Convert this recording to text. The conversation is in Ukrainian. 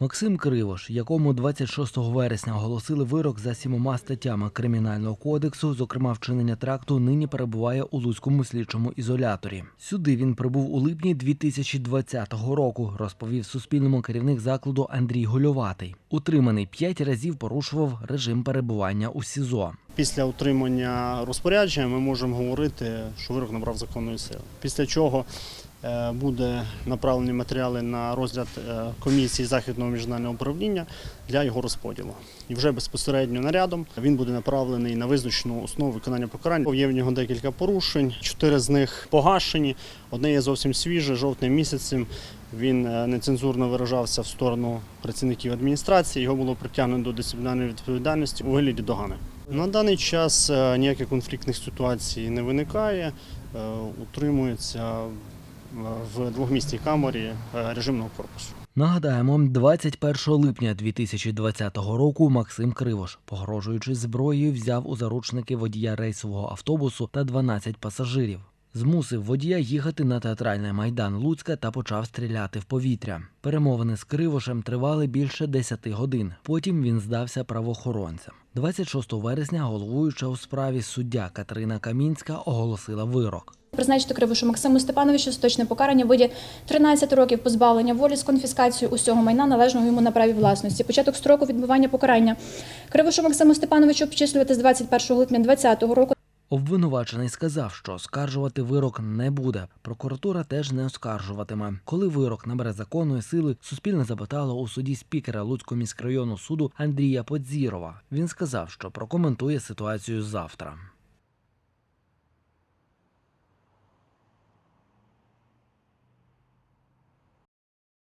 Максим Кривош, якому 26 вересня оголосили вирок за сімома статтями кримінального кодексу, зокрема вчинення тракту, нині перебуває у Луцькому слідчому ізоляторі. Сюди він прибув у липні 2020 року, розповів Суспільному керівник закладу Андрій Гольоватий. Утриманий п'ять разів порушував режим перебування у СІЗО. Після отримання розпорядження ми можемо говорити, що вирок набрав законної сили. Після чого буде направлені матеріали на розгляд е, комісії західного міжнародного управління для його розподілу. І вже безпосередньо нарядом він буде направлений на визначену основу виконання покарань. Є в нього декілька порушень, чотири з них погашені. Одне є зовсім свіже, жовтним місяцем. Він е, нецензурно виражався в сторону працівників адміністрації. Його було притягнено до дисциплінарної відповідальності у вигляді догани. На даний час е, ніяких конфліктних ситуацій не виникає. Е, Утримується е, в двохмісній камері е, режимного корпусу. Нагадаємо, 21 липня 2020 року Максим Кривош, погрожуючи зброєю, взяв у заручники водія рейсового автобусу та 12 пасажирів. Змусив водія їхати на театральний майдан Луцька та почав стріляти в повітря. Перемовини з Кривошем тривали більше 10 годин. Потім він здався правоохоронцям. 26 вересня головуюча у справі суддя Катерина Камінська оголосила вирок. Призначити Кривошу Максиму Степановичу остаточне покарання в виді 13 років позбавлення волі з конфіскацією усього майна, належного йому на праві власності. Початок строку відбування покарання Кривошу Максиму Степановичу обчислювати з 21 липня 2020 року. Обвинувачений сказав, що оскаржувати вирок не буде. Прокуратура теж не оскаржуватиме. Коли вирок набере законної сили, суспільне запитало у суді спікера Луцького міськрайонного суду Андрія Подзірова. Він сказав, що прокоментує ситуацію завтра.